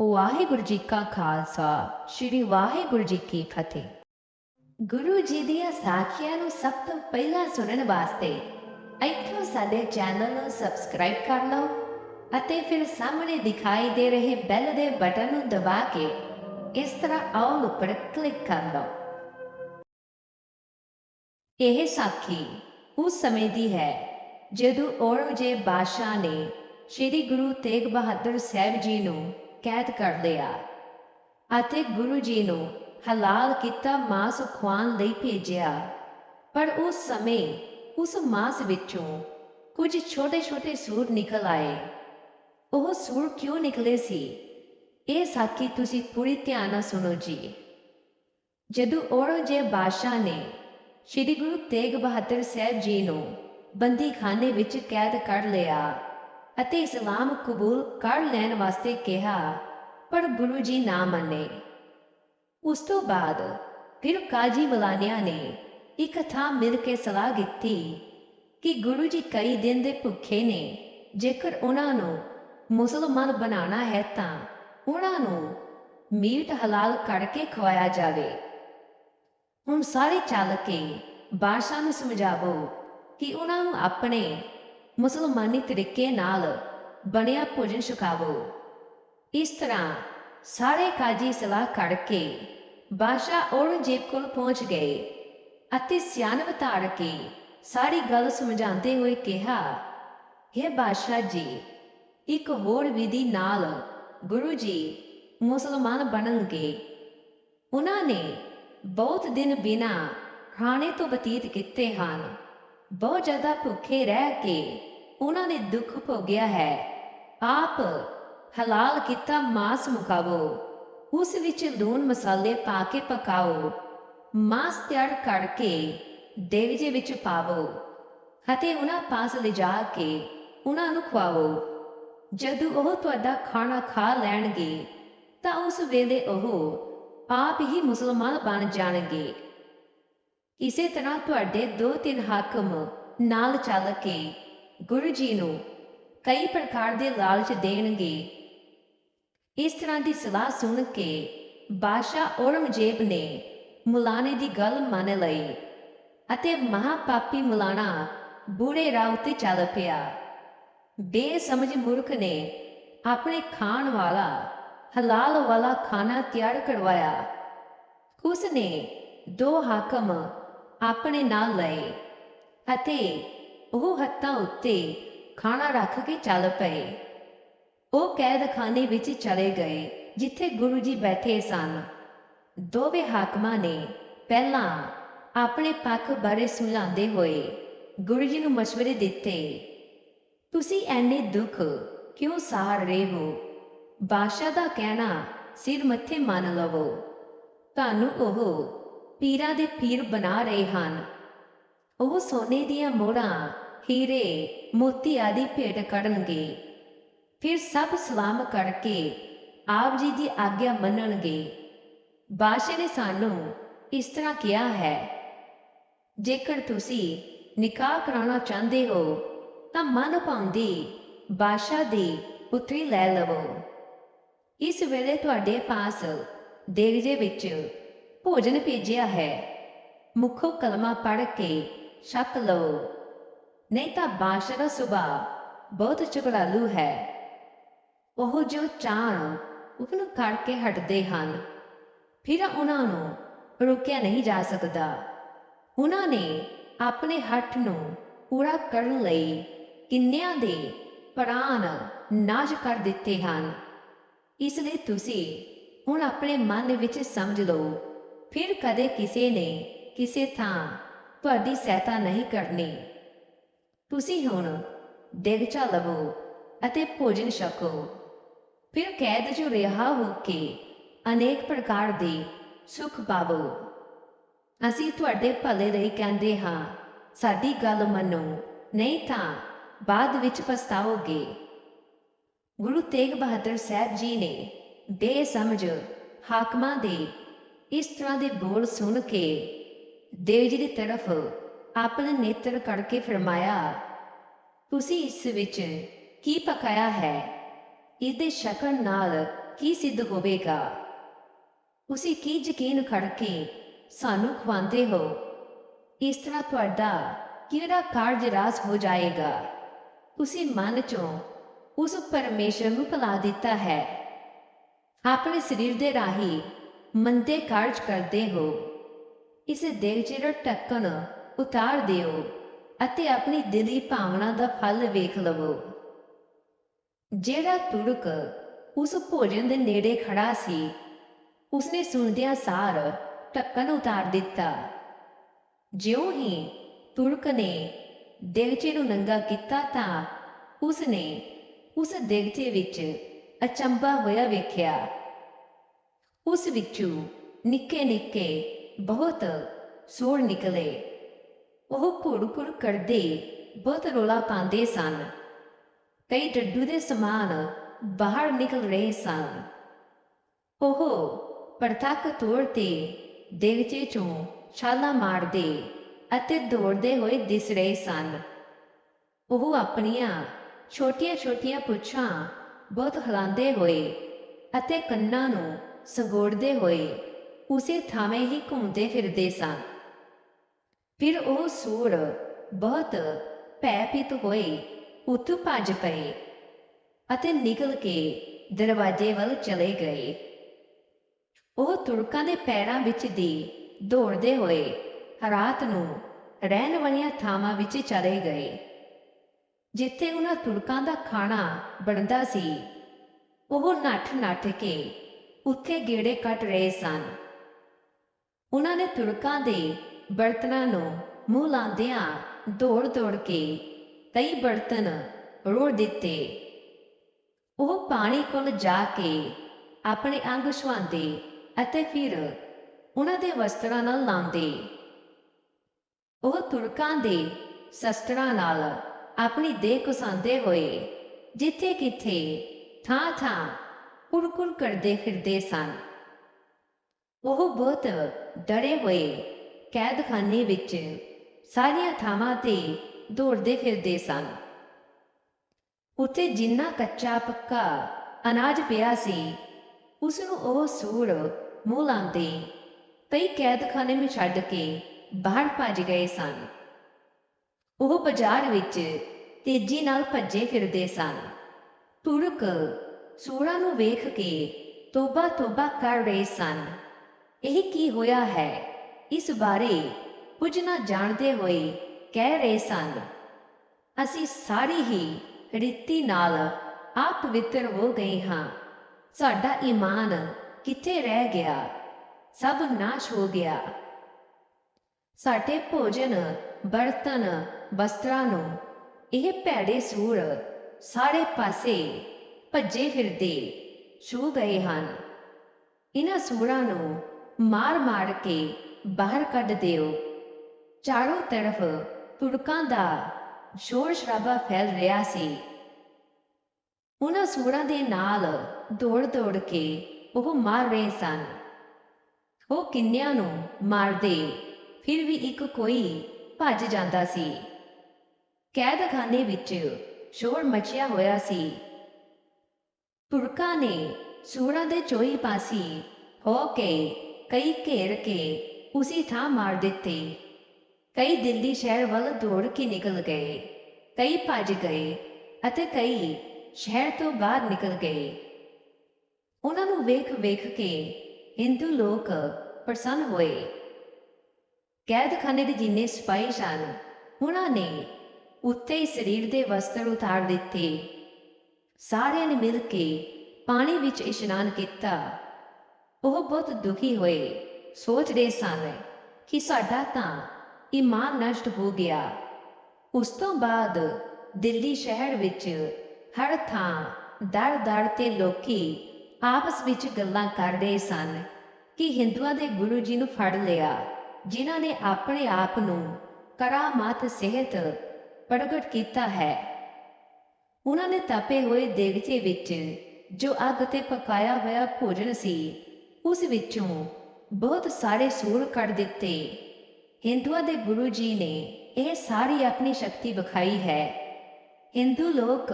ਵਾਹਿਗੁਰੂ ਜੀ ਕਾ ਖਾਲਸਾ, ਸ੍ਰੀ ਵਾਹਿਗੁਰੂ ਜੀ ਕੀ ਫਤਿਹ। ਗੁਰੂ ਜੀ ਦੀਆਂ ਸਾਖੀਆਂ ਨੂੰ ਸਭ ਤੋਂ ਪਹਿਲਾਂ ਸੁਣਨ ਵਾਸਤੇ ਇੱਥੋਂ ਸਾਡੇ ਚੈਨਲ ਨੂੰ ਸਬਸਕ੍ਰਾਈਬ ਕਰ ਲਓ ਅਤੇ ਫਿਰ ਸਾਹਮਣੇ ਦਿਖਾਈ ਦੇ ਰਹੇ ਬੈਲ ਦੇ ਬਟਨ ਨੂੰ ਦਬਾ ਕੇ ਇਸ ਤਰ੍ਹਾਂ ਆਲ ਉੱਪਰ ਕਲਿੱਕ ਕਰ ਲਓ। ਇਹ ਸਾਖੀ ਉਸ ਸਮੇਂ ਦੀ ਹੈ ਜਦੋਂ ਔਰੰਗਜ਼ੇਬ ਬਾਦਸ਼ਾਹ ਨੇ ਸ੍ਰੀ ਗੁਰੂ ਤੇਗ ਬਹਾਦਰ ਸਾਹਿਬ ਜੀ ਨੂੰ ਕੈਦ ਕਰ ਲਿਆ ਅਤੇ ਗੁਰੂ ਜੀ ਨੂੰ ਹਲਾਲ ਕੀਤਾ ਮਾਸ ਖਵਾਉਣ ਲਈ ਭੇਜਿਆ। ਪਰ ਉਸ ਸਮੇਂ ਉਸ ਮਾਸ ਵਿੱਚੋਂ ਕੁਝ ਛੋਟੇ-ਛੋਟੇ ਸੂਰ ਨਿਕਲ ਆਏ। ਉਹ ਸੂਰ ਕਿਉਂ ਨਿਕਲੇ ਸੀ? ਇਹ ਸਾਖੀ ਤੁਸੀਂ ਪੂਰੀ ਧਿਆਨ ਨਾਲ ਸੁਣੋ ਜੀ। ਜਦੋਂ ਔਰੰਗਜ਼ੇਬ ਬਾਦਸ਼ਾਹ ਨੇ ਸ੍ਰੀ ਗੁਰੂ ਤੇਗ ਬਹਾਦਰ ਸਾਹਿਬ ਜੀ ਨੂੰ ਬੰਦੀਖਾਨੇ ਵਿੱਚ ਕੈਦ ਕਰ ਲਿਆ ਅਤੇ ਇਸਲਾਮ ਕਬੂਲ ਕਰ ਲੈਣ ਵਾਸਤੇ ਕਿਹਾ, ਪਰ ਗੁਰੂ ਜੀ ਨਾ ਮੰਨੇ। ਉਸ ਤੋਂ ਬਾਅਦ ਫਿਰ ਕਾਜੀ ਮਲਾਨਿਆ ਨੇ ਇੱਕ ਥਾਂ ਮਿਲ ਕੇ ਸਲਾਹ ਕੀਤੀ ਕਿ ਗੁਰੂ ਜੀ ਕਈ ਦਿਨ ਦੇ ਭੁੱਖੇ ਨੇ, ਜੇਕਰ ਉਹਨਾਂ ਨੂੰ ਮੁਸਲਮਾਨ ਬਣਾਉਣਾ ਹੈ ਤਾਂ ਉਹਨਾਂ ਨੂੰ ਮੀਟ ਹਲਾਲ ਕਰਕੇ ਖਵਾਇਆ ਜਾਵੇ। ਹੁਣ ਸਾਰੇ ਚੱਲ ਕੇ ਬਾਦਸ਼ਾਹ ਨੂੰ ਸਮਝਾਵੋ ਕਿ ਉਹਨਾਂ ਨੂੰ ਆਪਣੇ ਮੁਸਲਮਾਨੀ ਤਰੀਕੇ ਨਾਲ ਬਣਿਆ ਭੋਜਨ ਛਕਾਵੋ। ਇਸ ਤਰ੍ਹਾਂ ਸਾਰੇ ਕਾਜੀ ਸਲਾਹ ਕਰਕੇ ਬਾਦਸ਼ਾਹ ਔਰੰਗਜ਼ੇਬ ਕੋਲ ਪਹੁੰਚ ਗਏ ਅਤੇ ਸਿਆਣਪ ਧਾਰ ਕੇ ਸਾਰੀ ਗੱਲ ਸਮਝਾਉਂਦੇ ਹੋਏ ਕਿਹਾ, ਹੈ ਬਾਦਸ਼ਾਹ ਜੀ, ਇੱਕ ਹੋਰ ਵਿਧੀ ਨਾਲ ਗੁਰੂ ਜੀ ਮੁਸਲਮਾਨ ਬਣਨਗੇ। ਉਹਨਾਂ ਨੇ ਬਹੁਤ ਦਿਨ ਬਿਨਾ ਖਾਣੇ ਤੋਂ ਬਤੀਤ ਕੀਤੇ ਹਨ। ਬਹੁਤ ਜ਼ਿਆਦਾ ਭੁੱਖੇ ਰਹਿ ਕੇ ਉਹਨਾਂ ਨੇ ਦੁੱਖ ਭੋਗਿਆ ਹੈ। ਆਪ ਹਲਾਲ ਕੀਤਾ ਮਾਸ ਮੁਕਾਵੋ, ਉਸ ਵਿੱਚ ਲੂਣ ਮਸਾਲੇ ਪਾ ਕੇ ਪਕਾਓ, ਮਾਸ ਤਿਆਰ ਕਰਕੇ ਦੇਵਜੇ ਵਿੱਚ ਪਾਵੋ ਅਤੇ ਉਹਨਾਂ ਪਾਸ ਲਿਜਾ ਕੇ ਉਹਨਾਂ ਨੂੰ ਖਵਾਵੋ ਜਦੋਂ ਉਹ ਤੁਹਾਡਾ ਖਾਣਾ ਖਾ ਲੈਣਗੇ ਤਾਂ ਉਸ ਵੇਲੇ ਉਹ ਆਪ ਹੀ ਮੁਸਲਮਾਨ ਬਣ ਜਾਣਗੇ। ਇਸੇ ਤਰ੍ਹਾਂ ਤੁਹਾਡੇ ਦੋ ਤਿੰਨ ਹਾਕਮ ਨਾਲ ਚੱਲ ਕੇ ਗੁਰੂ ਜੀ ਨੂੰ ਕਈ ਪ੍ਰਕਾਰ ਦੇ ਲਾਲਚ ਦੇਣਗੇ। ਇਸ ਤਰ੍ਹਾਂ ਦੀ ਸਲਾਹ ਸੁਣ ਕੇ ਬਾਦਸ਼ਾਹ ਔਰੰਗਜ਼ੇਬ ਨੇ ਮੁਲਾਣੇ ਦੀ ਗੱਲ ਮੰਨ ਲਈ ਅਤੇ ਮਹਾਪਾਪੀ ਮੁਲਾਣਾ ਬੁਰੇ ਰਾਹ ਉੱਤੇ ਚੱਲ ਪਿਆ। ਬੇਸਮਝ ਮੂਰਖ ਨੇ ਆਪਣੇ ਖਾਣ ਵਾਲਾ, ਹਲਾਲ ਵਾਲਾ ਖਾਣਾ ਤਿਆਰ ਕਰਵਾਇਆ। ਉਸ ਨੇ ਦੋ ਹਾਕਮ ਆਪਣੇ ਨਾਲ ਲਏ ਅਤੇ ਉਹ ਹੱਥਾਂ ਉੱਤੇ ਖਾਣਾ ਰੱਖ ਕੇ ਚੱਲ ਪਏ। ਉਹ ਕੈਦਖਾਨੇ ਵਿੱਚ ਚਲੇ ਗਏ, ਜਿੱਥੇ ਗੁਰੂ ਜੀ ਬੈਠੇ ਸਨ। ਦੋਵੇਂ ਹਾਕਮਾਂ ਨੇ ਪਹਿਲਾਂ ਆਪਣੇ ਪੱਖ ਬਾਰੇ ਸੁਝਾਉਂਦੇ ਹੋਏ ਗੁਰੂ ਜੀ ਨੂੰ ਮਸ਼ਵਰੇ ਦਿੱਤੇ, ਤੁਸੀਂ ਐਨੇ ਦੁੱਖ ਕਿਉਂ ਸਾਰ ਰਹੇ ਹੋ? ਬਾਦਸ਼ਾਹ ਦਾ ਕਹਿਣਾ ਸਿਰ ਮੱਥੇ ਮੰਨ ਲਵੋ। ਤੁਹਾਨੂੰ ਉਹ ਪੀਰਾਂ ਦੇ ਪੀਰ ਬਣਾ ਰਹੇ ਹਨ। ਉਹ ਸੋਨੇ ਦੀਆਂ ਮੋੜਾਂ ਹੀਰੇ, ਮੋਤੀ ਆਦਿ ਭੇਟ ਕਰਨਗੇ। ਫਿਰ ਸਭ ਸਲਾਮ ਕਰਕੇ ਆਪ ਜੀ ਦੀ ਆਗਿਆ ਮੰਨਣਗੇ। ਬਾਦਸ਼ਾਹ ਨੇ ਸਾਨੂੰ ਇਸ ਤਰ੍ਹਾਂ ਕਿਹਾ ਹੈ, ਜੇਕਰ ਤੁਸੀਂ ਨਿਕਾਹ ਕਰਾਉਣਾ ਚਾਹੁੰਦੇ ਹੋ, ਤਾਂ ਮਨ ਭਾਉਂਦੀ ਬਾਦਸ਼ਾਹ ਦੀ ਪੁੱਤਰੀ ਲੈ ਲਵੋ। ਇਸ ਵੇਲੇ ਤੁਹਾਡੇ ਪਾਸ ਦੇਗਜੇ ਵਿੱਚ ਭੋਜਨ ਭੇਜਿਆ ਹੈ। ਮੁਖੋਂ ਕਲਮਾ ਪੜ੍ਹ ਕੇ ਛਕ ਲਓ। ਨਹੀਂ ਤਾਂ ਬਾਦਸ਼ਾਹ ਦਾ ਸੁਭਾਅ ਬਹੁਤ ਚੁਗਲਾਲੂ ਹੈ। ਉਹ ਜੋ ਚਾਹਣ ਉਹਨੂੰ ਕਰਕੇ ਹਟਦੇ ਹਨ, ਫਿਰ ਉਹਨਾਂ ਨੂੰ ਰੋਕਿਆ ਨਹੀਂ ਜਾ ਸਕਦਾ। ਉਹਨਾਂ ਨੇ ਆਪਣੇ ਹੱਠ ਨੂੰ ਪੂਰਾ ਕਰਨ ਲਈ ਕਿੰਨਿਆਂ ਦੇ ਪ੍ਰਾਣ ਨਾਸ਼ ਕਰ ਦਿੱਤੇ ਹਨ। ਇਸ ਲਈ ਤੁਸੀਂ ਹੁਣ ਆਪਣੇ ਮਨ ਵਿੱਚ ਸਮਝ ਲਓ ਫਿਰ ਕਦੇ ਕਿਸੇ ਨੇ ਕਿਸੇ ਥਾਂ ਤੁਹਾਡੀ ਸਹਾਇਤਾ ਨਹੀਂ ਕਰਨੀ। ਤੁਸੀਂ ਹੁਣ ਡਿੱਗ ਲਵੋ ਅਤੇ ਭੋਜਨ ਛਕੋ। ਫਿਰ ਕੈਦ ਜੋ ਰਿਹਾ ਹੋ ਕੇ ਅਨੇਕ ਪ੍ਰਕਾਰ ਦੇ ਸੁਖ ਪਾਵੋ। ਅਸੀਂ ਤੁਹਾਡੇ ਭਲੇ ਲਈ ਕਹਿੰਦੇ ਹਾਂ, ਸਾਡੀ ਗੱਲ ਮੰਨੋ, ਨਹੀਂ ਤਾਂ ਬਾਅਦ ਵਿੱਚ ਪਛਤਾਓਗੇ ਗੁਰੂ ਤੇਗ ਬਹਾਦਰ ਸਾਹਿਬ ਜੀ ਨੇ ਬੇਸਮਝ ਹਾਕਮਾਂ ਦੇ ਇਸ ਤਰ੍ਹਾਂ ਦੇ ਬੋਲ ਸੁਣ ਕੇ ਦੇਵ ਜੀ ਦੀ ਤਰਫ ਆਪਣੇ ਨੇਤਰ ਕਰਕੇ ਫਰਮਾਇਆ, ਤੁਸੀਂ ਇਸ ਵਿੱਚ ਕੀ ਪਕਾਇਆ ਹੈ? ਇਹਦੇ ਸ਼ਕਲ ਨਾਲ ਕੀ ਸਿੱਧ ਹੋਵੇਗਾ? ਤੁਸੀਂ ਕੀ ਯਕੀਨ ਕਰਕੇ ਸਾਨੂੰ ਖਵਾਉਂਦੇ ਹੋ? ਇਸ ਤਰ੍ਹਾਂ ਤੁਹਾਡਾ ਕਿਹੜਾ ਕਾਰਜ ਰਾਸ ਹੋ ਜਾਏਗਾ? ਤੁਸੀਂ ਮਨ ਚੋਂ ਉਸ ਪਰਮੇਸ਼ਰ ਨੂੰ ਭੁਲਾ ਦਿੱਤਾ ਹੈ। ਆਪਣੇ ਸਰੀਰ ਦੇ ਰਾਹੀਂ ਮੰਦੇ ਕਾਰਜ ਕਰਦੇ ਹੋ। ਇਸ ਦੇਹ ਜਿਹੜਾ ਟੱਕਣ ਉਤਾਰ ਦਿਓ ਅਤੇ ਆਪਣੀ ਦਿਲੀ ਭਾਵਨਾ ਦਾ ਫਲ ਵੇਖ ਲਵੋ। ਜਿਹੜਾ ਤੁਰਕ ਉਸ ਭੋਜਨ ਦੇ ਨੇੜੇ ਖੜਾ ਸੀ, ਉਸਨੇ ਸੁਣਦਿਆਂ ਸਾਰ ਢੱਕਣ ਉਤਾਰ ਦਿੱਤਾ। ਜਿਉਂ ਹੀ ਤੁਰਕ ਨੇ ਦੇਗਚੇ ਨੂੰ ਨੰਗਾ ਕੀਤਾ ਤਾਂ ਉਸਨੇ ਉਸ ਦੇਗਚੇ ਵਿੱਚ ਅਚੰਭਾ ਹੋਇਆ ਵੇਖਿਆ। ਉਸ ਵਿੱਚੋਂ ਨਿੱਕੇ ਨਿੱਕੇ ਬਹੁਤ ਸੋੜ ਨਿਕਲੇ ਉਹ ਘੁੜ-ਘੁੜ ਕਰਦੇ ਬਹੁਤ ਰੋਲਾ ਪਾਉਂਦੇ ਸਨ ਕਈ ਡੱਡੂ ਦੇ ਸਮਾਨ ਬਾਹਰ ਨਿਕਲ ਰਹੇ ਸਨ ਉਹ ਪਰਤੱਕ ਤੌਰ ਤੇ ਦੇਗਚੇ ਚੋਂ ਛਾਲਾ ਮਾਰਦੇ ਅਤੇ ਦੌੜਦੇ ਹੋਏ ਦਿਸ ਰਹੇ ਸਨ ਉਹ ਆਪਣੀਆਂ ਛੋਟੀਆਂ-ਛੋਟੀਆਂ ਪੁੱਛਾਂ ਬਹੁਤ ਹਿਲਾਉਂਦੇ ਹੋਏ ਅਤੇ ਕੰਨਾਂ ਨੂੰ ਸੰਗੋੜਦੇ ਹੋਏ ਉਸੇ ਥਾਵੇਂ ਹੀ ਘੁੰਮਦੇ ਫਿਰਦੇ ਸਨ ਫਿਰ ਉਹ ਸੂਰ ਬਹੁਤ ਭੈਭੀਤ ਹੋਏ ਉੱਥੋਂ ਭੱਜ ਪਏ ਅਤੇ ਨਿਕਲ ਕੇ ਦਰਵਾਜ਼ੇ ਵੱਲ ਚਲੇ ਗਏ। ਉਹ ਤੁਰਕਾਂ ਦੇ ਪੈਰਾਂ ਵਿੱਚ ਦੀ ਦੌੜਦੇ ਹੋਏ ਰਾਤ ਨੂੰ ਰਹਿਣ ਵਾਲੀਆਂ ਥਾਵਾਂ ਵਿੱਚ ਚਲੇ ਗਏ, ਜਿੱਥੇ ਉਹਨਾਂ ਤੁਰਕਾਂ ਦਾ ਖਾਣਾ ਬਣਦਾ ਸੀ। ਉਹ ਨੱਠ ਨੱਠ ਕੇ ਉੱਥੇ ਗੇੜੇ ਕੱਟ ਰਹੇ ਸਨ। ਉਹਨਾਂ ਨੇ ਤੁਰਕਾਂ ਦੇ ਬਰਤਨਾਂ ਨੂੰ ਮੂੰਹ ਲਾਉਂਦਿਆਂ ਦੌੜ ਦੌੜ ਕੇ ਕਈ ਬਰਤਨ ਰੋੜ ਦਿੱਤੇ। ਉਹ ਪਾਣੀ ਕੋਲ ਜਾ ਕੇ ਆਪਣੇ ਅੰਗ ਛਵਾਉਂਦੇ ਅਤੇ ਫਿਰ ਉਹਨਾਂ ਦੇ ਵਸਤਰਾਂ ਨਾਲ ਲਾਉਂਦੇ ਉਹ ਤੁਰਕਾਂ ਦੇ ਸ਼ਸਤਰਾਂ ਨਾਲ ਆਪਣੀ ਦੇਹ ਕੁਸਾਉਂਦੇ ਹੋਏ ਜਿੱਥੇ ਕਿਥੇ ਥਾਂ ਥਾਂ ਕੁੜਕੁੜ ਕਰਦੇ ਫਿਰਦੇ ਸਨ। ਉਹ ਬਹੁਤ ਡਰੇ ਹੋਏ ਕੈਦਖਾਨੇ ਵਿੱਚ ਸਾਰੀਆਂ ਥਾਵਾਂ ਤੇ ਦੌੜਦੇ ਫਿਰਦੇ ਸਨ। ਉੱਥੇ ਜਿੰਨਾ ਕੱਚਾ ਪੱਕਾ ਅਨਾਜ ਪਿਆ ਸੀ ਉਸ ਨੂੰ ਉਹ ਸੂਰ ਮੂੰਹ ਲਾਉਂਦੇ ਕਈ ਕੈਦਖਾਨੇ ਵਿੱਚ ਛੱਡ ਕੇ ਬਾਹਰ ਭੱਜ ਗਏ ਸਨ। ਉਹ ਬਾਜ਼ਾਰ ਵਿੱਚ ਤੇਜ਼ੀ ਨਾਲ ਭੱਜੇ ਫਿਰਦੇ ਸਨ। ਤੁਰਕ ਸੂਰਾਂ ਨੂੰ ਵੇਖ ਕੇ ਤੋਬਾ ਤੋਬਾ ਕਰ ਰਹੇ ਸਨ। ਇਹ ਕੀ ਹੋਇਆ ਹੈ? ਇਸ ਬਾਰੇ ਕੁਝ ਨਾ ਜਾਣਦੇ ਹੋਏ ਕਹਿ ਰਹੇ ਸਨ, ਅਸੀਂ ਸਾਰੀ ਹੀ ਰੀਤੀ ਨਾਲ ਆਪ ਪਵਿੱਤਰ ਹੋ ਗਏ ਹਾਂ। ਸਾਡਾ ਈਮਾਨ ਕਿੱਥੇ ਰਹਿ ਗਿਆ? ਸਭ ਨਾਸ਼ ਹੋ ਗਿਆ। ਸਾਡੇ ਭੋਜਨ, ਬਰਤਨ ਵਸਤਰਾਂ ਨੂੰ ਇਹ ਭੈੜੇ ਸੂਰ ਸਾਰੇ ਪਾਸੇ ਭੱਜੇ ਫਿਰਦੇ ਛੂ ਗਏ ਹਨ। ਇਹਨਾਂ ਸੂਰਾਂ ਨੂੰ ਮਾਰ-ਮਾਰ ਕੇ ਬਾਹਰ ਕੱਢ ਦਿਓ। ਚਾਰੋਂ ਤਰਫ ਤੁੜਕਾਂ ਦਾ ਸ਼ੋਰ ਸ਼ਰਾਬਾ ਫੈਲ ਰਿਹਾ ਸੀ। ਉਹਨਾਂ ਸੂਰਾਂ ਦੇ ਨਾਲ ਦੌੜ-ਦੌੜ ਕੇ ਉਹ ਮਾਰ ਰਹੇ ਸਨ। ਉਹ ਕਿੰਨਿਆਂ ਨੂੰ ਮਾਰਦੇ ਫਿਰ ਵੀ ਇੱਕ ਕੋਈ ਭੱਜ ਜਾਂਦਾ ਸੀ। ਕੈਦਖਾਨੇ ਵਿੱਚ ਸ਼ੋਰ ਮਚਿਆ ਹੋਇਆ ਸੀ। ਤੁਰਕਾਂ ਨੇ ਸੂਰਾਂ ਦੇ ਚੋਈ ਪਾਸੀ ਹੋ ਕੇ ਕਈ ਘੇਰ ਕੇ ਉਸੇ ਥਾਂ ਮਾਰ ਦਿੱਤੇ। ਕਈ ਦਿੱਲੀ ਸ਼ਹਿਰ ਵੱਲ ਦੌੜ ਕੇ ਨਿਕਲ ਗਏ, ਕਈ ਭੱਜ ਗਏ ਅਤੇ ਕਈ ਸ਼ਹਿਰ ਤੋਂ ਬਾਹਰ ਨਿਕਲ ਗਏ। ਉਹਨਾਂ ਨੂੰ ਵੇਖ ਵੇਖ ਕੇ ਹਿੰਦੂ ਲੋਕ ਪ੍ਰਸੰਨ ਹੋਏ। ਕੈਦਖਾਨੇ ਦੇ ਜਿੰਨੇ ਸਿਪਾਹੀ ਸਨ, ਉਹਨਾਂ ਨੇ ਉੱਤੇ ਸਰੀਰ ਦੇ ਵਸਤਰ ਉਤਾਰ ਦਿੱਤੇ। ਸਾਰਿਆਂ ਨੇ ਮਿਲ ਕੇ ਪਾਣੀ ਵਿੱਚ ਇਸ਼ਨਾਨ ਕੀਤਾ। ਉਹ ਬਹੁਤ ਦੁਖੀ ਹੋਏ। ਸੋਚਦੇ ਸਨ ਕਿ ਸਾਡਾ ਤਾਂ ਇਮਾਨ ਨਸ਼ਟ ਹੋ ਗਿਆ। ਉਸ ਤੋਂ ਬਾਅਦ ਦਿੱਲੀ ਸ਼ਹਿਰ ਵਿੱਚ ਹਰ ਥਾਂ ਦਰ-ਦਰ ਤੇ ਲੋਕੀ ਆਪਸ ਵਿੱਚ ਗੱਲਾਂ ਕਰ ਰਹੇ ਸਨ ਕਿ ਹਿੰਦੂਆਂ ਦੇ ਗੁਰੂ ਜੀ ਨੂੰ ਫੜ ਲਿਆ, ਜਿਨ੍ਹਾਂ ਨੇ ਆਪਣੇ ਆਪ ਨੂੰ ਕਰਾਮਾਤ ਸਿਹਤ ਪ੍ਰਗਟ ਕੀਤਾ ਹੈ। ਉਹਨਾਂ ਨੇ ਤਾਪੇ ਹੋਏ ਦੇਗਚੇ ਵਿੱਚ ਜੋ ਅੱਗ ਤੇ ਪਕਾਇਆ ਹੋਇਆ ਭੋਜਨ ਸੀ, ਉਸ ਵਿੱਚੋਂ ਬਹੁਤ ਸਾਰੇ ਸੂਰ ਕੱਢ ਦਿੱਤੇ। ਹਿੰਦੂਆਂ ਦੇ ਗੁਰੂ ਜੀ ਨੇ ਇਹ ਸਾਰੀ ਆਪਣੀ ਸ਼ਕਤੀ ਵਿਖਾਈ ਹੈ। ਹਿੰਦੂ ਲੋਕ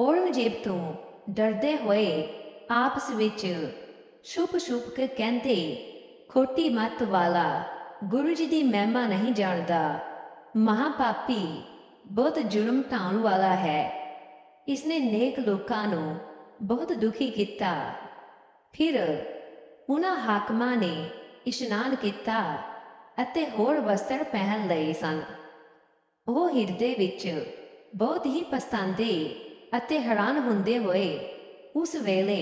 ਔਰੰਗਜ਼ੇਬ ਤੋਂ ਡਰਦੇ ਹੋਏ ਆਪਸ ਵਿੱਚ ਛੁਪ ਛੁਪ ਕੇ ਕਹਿੰਦੇ, ਖੋਟੀ ਮੱਤ ਵਾਲਾ ਗੁਰੂ ਜੀ ਦੀ ਮਹਿਮਾ ਨਹੀਂ ਜਾਣਦਾ। ਮਹਾਪਾਪੀ ਬਹੁਤ ਜ਼ੁਲਮ ਢਾਉਣ ਵਾਲਾ ਹੈ। ਇਸਨੇ ਨੇਕ ਲੋਕਾਂ ਨੂੰ ਬਹੁਤ ਦੁਖੀ ਕੀਤਾ। ਫਿਰ ਉਹਨਾਂ ਹਾਕਮਾਂ ਨੇ ਇਸ਼ਨਾਨ ਕੀਤਾ ਅਤੇ ਹੋਰ ਵਸਤਰ ਪਹਿਨ ਲਏ ਸਨ। ਉਹ ਹਿਰਦੇ ਵਿੱਚ ਬਹੁਤ ਹੀ ਪਛਤਾਉਂਦੇ ਅਤੇ ਹੈਰਾਨ ਹੁੰਦੇ ਹੋਏ ਉਸ ਵੇਲੇ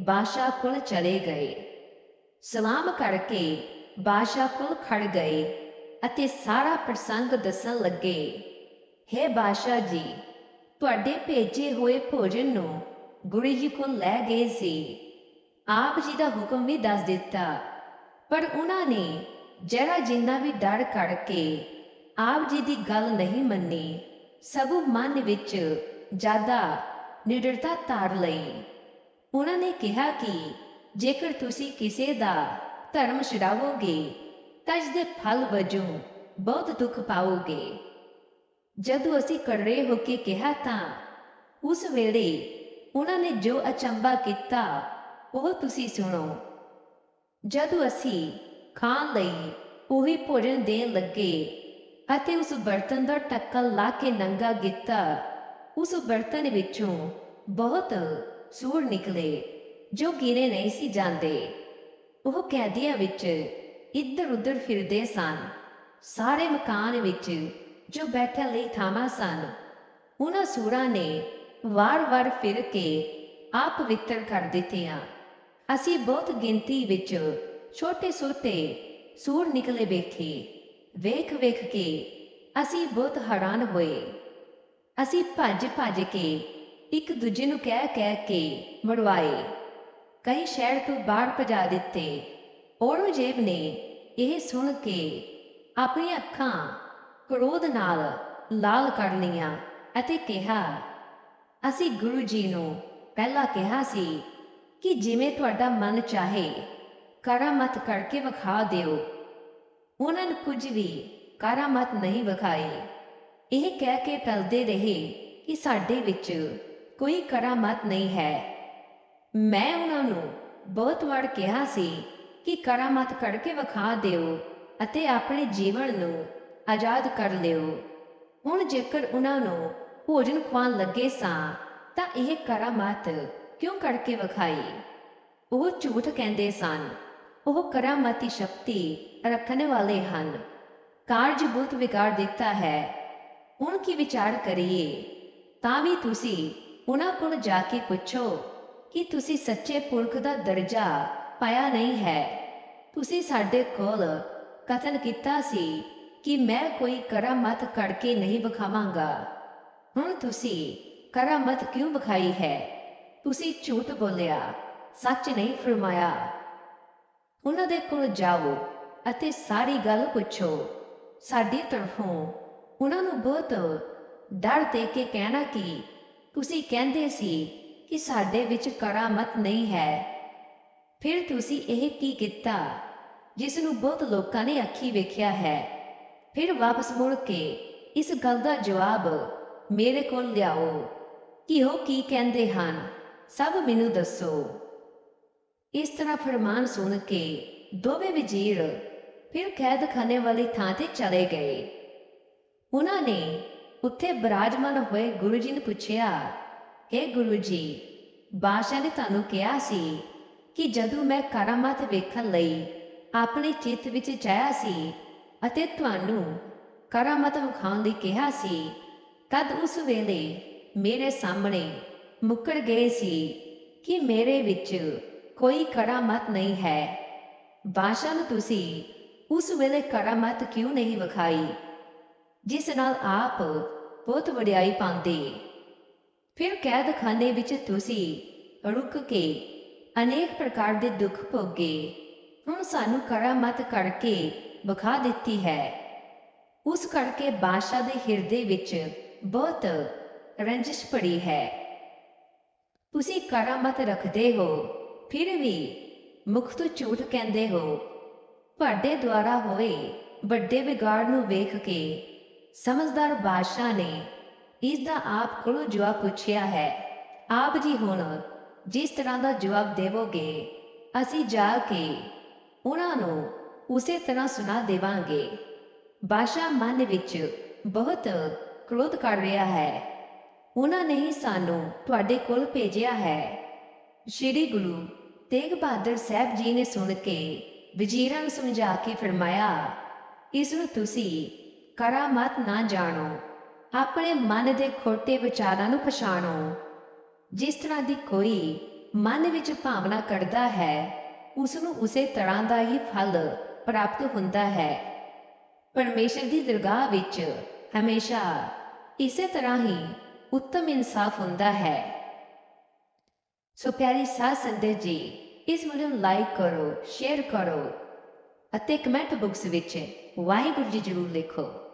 ਬਾਦਸ਼ਾਹ ਕੋਲ ਚਲੇ ਗਏ। ਸਲਾਮ ਕਰਕੇ ਬਾਦਸ਼ਾਹ ਕੋਲ ਖੜ ਗਏ ਅਤੇ ਸਾਰਾ ਪ੍ਰਸੰਗ ਦੱਸਣ ਲੱਗੇ, ਹੈ ਬਾਦਸ਼ਾਹ ਜੀ ਤੁਹਾਡੇ ਭੇਜੇ ਹੋਏ ਭੋਜਨ ਨੂੰ ਗੁਰੂ ਜੀ ਕੋਲ ਲੈ ਗਏ ਸੀ। ਆਪ ਜੀ ਦਾ ਹੁਕਮ ਵੀ ਦੱਸ ਦਿੱਤਾ। ਪਰ ਉਹਨਾਂ ਨੇ ਜਰਾ ਜਿੰਨਾ ਵੀ ਡਰ ਕੱਢ ਕੇ ਆਪ ਜੀ ਦੀ ਗੱਲ ਨਹੀਂ ਮੰਨੀ ਸਗੋਂ ਮਨ ਵਿੱਚ ਜ਼ਿਆਦਾ ਨਿਡਰਤਾ ਧਾਰ ਲਈ। ਉਹਨਾਂ ਨੇ ਕਿਹਾ ਕਿ ਜੇਕਰ ਤੁਸੀਂ ਕਿਸੇ ਦਾ ਧਰਮ ਛਡਾਵੋਗੇ, ਤਾਂ ਇਸ ਦੇ ਫਲ ਵਜੋਂ ਬਹੁਤ ਦੁੱਖ ਪਾਓਗੇ ਜਦੋਂ ਅਸੀਂ ਕੜਰੇ ਹੋ ਕੇ ਕਿਹਾ ਤਾਂ, ਉਸ ਵੇਲੇ ਉਹਨਾਂ ਨੇ ਜੋ ਅਚੰਭਾ ਕੀਤਾ, ਉਹ ਤੁਸੀਂ ਸੁਣੋ। ਜਦੋਂ ਅਸੀਂ ਖਾਣ ਲਈ ਉਹੀ ਭੋਜਨ ਦੇਣ ਲੱਗੇ ਅਤੇ ਉਸ ਬਰਤਨ ਦਾ ਟੱਕਲ ਲਾ ਕੇ ਨੰਗਾ ਕੀਤਾ, ਉਸ ਬਰਤਨ ਵਿੱਚੋਂ ਬਹੁਤ ਸੂਰ ਨਿਕਲੇ, ਜੋ ਗਿਰੇ ਨਹੀਂ ਸੀ ਜਾਂਦੇ। ਉਹ ਕੈਦੀਆਂ ਵਿੱਚ ਇੱਧਰ ਉੱਧਰ ਫਿਰਦੇ ਸਨ। ਸਾਰੇ ਮਕਾਨ ਵਿੱਚ ਜੋ ਬੈਠਣ ਲਈ ਥਾਵਾਂ ਸਨ। ਉਹਨਾਂ ਸੂਰਾਂ ਨੇ ਵਾਰ-ਵਾਰ ਫਿਰ ਕੇ ਆਪ ਵਿਤਰ ਕਰ ਦਿੱਤੀਆਂ ਅਸੀਂ ਬਹੁਤ ਗਿਣਤੀ ਵਿੱਚ ਛੋਟੇ-ਛੋਟੇ ਸੂਰ ਨਿਕਲੇ ਵੇਖੇ। ਵੇਖ-ਵੇਖ ਕੇ ਅਸੀਂ ਬਹੁਤ ਹੈਰਾਨ ਹੋਏ। ਅਸੀਂ ਭੱਜ-ਭੱਜ ਕੇ ਇੱਕ ਦੂਜੇ ਨੂੰ ਕਹਿ-ਕਹਿ ਕੇ ਮਰਵਾਏ ਕਈ ਸ਼ਹਿਰ ਤੋਂ ਬਾਹਰ ਭਜਾ ਦਿੱਤੇ। ਔਰੰਗਜ਼ੇਬ ਨੇ ਇਹ ਸੁਣ ਕੇ ਆਪਣੀਆਂ ਅੱਖਾਂ ਕ੍ਰੋਧ ਨਾਲ ਲਾਲ ਕਰ ਲਈਆਂ ਅਤੇ ਕਿਹਾ, ਅਸੀਂ ਗੁਰੂ ਜੀ ਨੂੰ ਪਹਿਲਾਂ ਕਿਹਾ ਸੀ ਕਿ ਜਿਵੇਂ ਤੁਹਾਡਾ ਮਨ ਚਾਹੇ ਕਰਾਮਤ ਕਰਕੇ ਵਿਖਾ ਦਿਓ। ਉਹਨਾਂ ਨੇ ਕੁਝ ਵੀ ਕਰਾਮਤ ਨਹੀਂ ਵਿਖਾਈ ਇਹ ਕਹਿ ਕੇ ਟਲਦੇ ਰਹੇ ਕਿ ਸਾਡੇ ਵਿੱਚ ਕੋਈ ਕਰਾਮਤ ਨਹੀਂ ਹੈ। ਮੈਂ ਉਹਨਾਂ ਨੂੰ ਬਹੁਤ ਵਾਰ ਕਿਹਾ ਸੀ ਕਿ ਕਰਾਮਤ ਕਰਕੇ ਵਿਖਾ ਦਿਓ ਅਤੇ ਆਪਣੇ ਜੀਵਨ ਨੂੰ ਆਜ਼ਾਦ ਕਰ ਲਿਓ। ਹੁਣ ਜੇਕਰ ਉਹਨਾਂ ਨੂੰ ਭੋਜਨ ਖਵਾਉਣ ਲੱਗੇ ਸਾਂ, ਤਾਂ ਇਹ ਕਰਾਮਤ ਕਿਉਂ ਕਰਕੇ ਵਿਖਾਈ? ਉਹ ਝੂਠ ਕਹਿੰਦੇ ਸਨ। ਉਹ ਕਰਾਮਾਤੀ ਸ਼ਕਤੀ ਰੱਖਣ ਵਾਲੇ ਹਨ। ਕਾਰਜ ਬੁੱਤ ਵਿਗਾੜ ਦਿੱਤਾ ਹੈ। ਹੁਣ ਕੀ ਵਿਚਾਰ ਕਰੀਏ? ਤਾਂ ਵੀ ਤੁਸੀਂ ਉਹਨਾਂ ਕੋਲ ਜਾ ਕੇ ਪੁੱਛੋ ਕਿ ਤੁਸੀਂ ਸੱਚੇ ਪੁਰਖ ਦਾ ਦਰਜਾ ਪਾਇਆ ਨਹੀਂ ਹੈ। ਤੁਸੀਂ ਸਾਡੇ ਕੋਲ ਕਥਨ ਕੀਤਾ ਸੀ। ਕਿ ਮੈਂ ਕੋਈ ਕਰਾਮਤ ਕਰਕੇ ਨਹੀਂ ਵਿਖਾਵਾਂਗਾ। ਹੁਣ ਤੁਸੀਂ ਕਰਾਮਤ ਕਿਉਂ ਵਿਖਾਈ ਹੈ? ਤੁਸੀਂ ਝੂਠ ਬੋਲਿਆ, ਸੱਚ ਨਹੀਂ ਫਰਮਾਇਆ। ਉਹਨਾਂ ਦੇ ਕੋਲ ਜਾਓ ਅਤੇ ਸਾਰੀ ਗੱਲ ਪੁੱਛੋ। ਸਾਡੀ ਤਰਫੋਂ ਉਹਨਾਂ ਨੂੰ ਬਹੁਤ ਡਰ ਦੇ ਕੇ ਕਹਿਣਾ ਕਿ ਤੁਸੀਂ ਕਹਿੰਦੇ ਸੀ ਕਿ ਸਾਡੇ ਵਿੱਚ ਕਰਾਮਤ ਨਹੀਂ ਹੈ। ਫਿਰ ਤੁਸੀਂ ਇਹ ਕੀ ਕੀਤਾ? ਜਿਸ ਨੂੰ ਬਹੁਤ ਲੋਕਾਂ ਨੇ ਅੱਖੀ ਵੇਖਿਆ ਹੈ। ਫਿਰ ਵਾਪਸ ਮੁੜ ਕੇ ਇਸ ਗੱਲ ਦਾ ਜਵਾਬ ਮੇਰੇ ਕੋਲ ਲਿਆਓ ਕਿ ਉਹ ਕੀ ਕਹਿੰਦੇ ਹਨ, ਸਭ ਮੈਨੂੰ ਦੱਸੋ। ਇਸ ਤਰ੍ਹਾਂ ਫਰਮਾਨ ਸੁਣ ਕੇ ਦੋਵੇਂ ਵਜ਼ੀਰ ਫਿਰ ਕੈਦਖਾਨੇ ਵਾਲੀ ਥਾਂ ਤੇ ਚਲੇ ਗਏ। ਉਹਨਾਂ ਨੇ ਉੱਥੇ ਬਰਾਜਮਾਨ ਹੋਏ ਗੁਰੂ ਜੀ ਨੂੰ ਪੁੱਛਿਆ हे ਗੁਰੂ ਜੀ ਬਾਦਸ਼ਾਹ ਨੇ ਤੁਹਾਨੂੰ ਕਿਹਾ ਸੀ ਕਿ ਜਦੋਂ ਮੈਂ ਕਰਾਮਾਤ ਵੇਖਣ ਲਈ ਆਪਣੇ ਚਿੱਤ ਵਿੱਚ ਚਾਹਿਆ ਸੀ ਅਤੇ ਤੁਹਾਨੂੰ ਕਰਾਮਤ ਵਿਖਾਉਣ ਲਈ ਕਿਹਾ ਸੀ, ਤਦ ਉਸ ਵੇਲੇ ਮੇਰੇ ਸਾਹਮਣੇ ਮੁੱਕਰ ਗਏ ਸੀ ਕਿ ਮੇਰੇ ਵਿੱਚ ਕੋਈ ਕਰਾਮਤ ਨਹੀਂ ਹੈ। ਬਾਦਸ਼ਾਹ ਨੂੰ ਤੁਸੀਂ ਉਸ ਵੇਲੇ ਕਰਾਮਤ ਕਿਉਂ ਨਹੀਂ ਵਿਖਾਈ, ਜਿਸ ਨਾਲ ਆਪ ਬਹੁਤ ਵਡਿਆਈ ਪਾਉਂਦੇ? ਫਿਰ ਕੈਦਖਾਨੇ ਵਿੱਚ ਤੁਸੀਂ ਰੁਕ ਕੇ ਅਨੇਕ ਪ੍ਰਕਾਰ ਦੇ ਦੁੱਖ ਭੋਗੇ। ਹੁਣ ਸਾਨੂੰ ਕਰਾਮਤ ਕਰਕੇ ਵਿਖਾ ਦਿੱਤੀ ਹੈ। ਉਸ ਕਰਕੇ ਬਾਦਸ਼ਾਹ ਦੇ ਹਿਰਦੇ ਵਿੱਚ ਬਹੁਤ ਰੰਜਿਸ਼ ਪੜੀ ਹੈ। ਤੁਸੀਂ ਕਰਾਮਤ ਰੱਖਦੇ ਹੋ, ਫਿਰ ਵੀ ਮੁਖ ਤੋਂ ਝੂਠ ਕਹਿੰਦੇ ਹੋ। ਤੁਹਾਡੇ ਦੁਆਰਾ ਹੋਏ ਵੱਡੇ ਵਿਗਾੜ ਨੂੰ ਵੇਖ ਕੇ ਸਮਝਦਾਰ ਬਾਦਸ਼ਾਹ ਨੇ ਇਸ ਦਾ ਆਪ ਕੋਲੋਂ ਜਵਾਬ ਪੁੱਛਿਆ ਹੈ। ਆਪ ਜੀ ਹੁਣ ਜਿਸ ਤਰ੍ਹਾਂ ਦਾ ਜਵਾਬ ਦੇਵੋਗੇ, ਅਸੀਂ ਜਾ ਕੇ ਉਹਨਾਂ ਨੂੰ ਉਸੇ ਤਰ੍ਹਾਂ ਸੁਣਾ ਦੇਵਾਂਗੇ। ਬਾਸ਼ਾ ਮਨ ਵਿੱਚ ਬਹੁਤ ਕ੍ਰੋਧ ਕਰ ਰਿਹਾ ਹੈ। ਉਹਨਾਂ ਨੇ ਹੀ ਸਾਨੂੰ ਤੁਹਾਡੇ ਕੋਲ ਭੇਜਿਆ ਹੈ। ਸ਼੍ਰੀ ਗੁਰੂ ਤੇਗ ਬਹਾਦਰ ਸਾਹਿਬ ਜੀ ਨੇ ਸੁਣ ਕੇ ਵਜ਼ੀਰਾਂ ਨੂੰ ਸਮਝਾ ਕੇ ਫਰਮਾਇਆ, ਇਸ ਨੂੰ ਤੁਸੀਂ ਕਰਾਮਾਤ ਨਾ ਜਾਣੋ। ਆਪਣੇ ਮਨ ਦੇ ਖੋਟੇ ਵਿਚਾਰਾਂ ਨੂੰ ਪਛਾਣੋ। ਜਿਸ ਤਰ੍ਹਾਂ ਦੀ ਕੋਈ ਮਨ ਵਿੱਚ ਭਾਵਨਾ ਕਰਦਾ ਹੈ, ਉਸ ਨੂੰ ਉਸੇ ਤਰ੍ਹਾਂ ਦਾ ਹੀ ਫਲ ਪ੍ਰਾਪਤ ਹੁੰਦਾ ਹੈ। ਪਰਮੇਸ਼ਰ ਦੀ ਦਰਗਾਹ ਵਿੱਚ ਹਮੇਸ਼ਾ ਇਸੇ ਤਰ੍ਹਾਂ ਹੀ ਉੱਤਮ ਇਨਸਾਫ ਹੁੰਦਾ ਹੈ। ਸੋ ਪਿਆਰੀ ਸਾਧ ਸੰਗਤ ਜੀ, ਇਸ ਵੀਡੀਓ ਨੂੰ ਲਾਈਕ ਕਰੋ ਸ਼ੇਅਰ ਕਰੋ ਅਤੇ ਕਮੈਂਟ ਬਾਕਸ ਵਿੱਚ ਵਾਹਿਗੁਰੂ ਜੀ ਜ਼ਰੂਰ ਲਿਖੋ।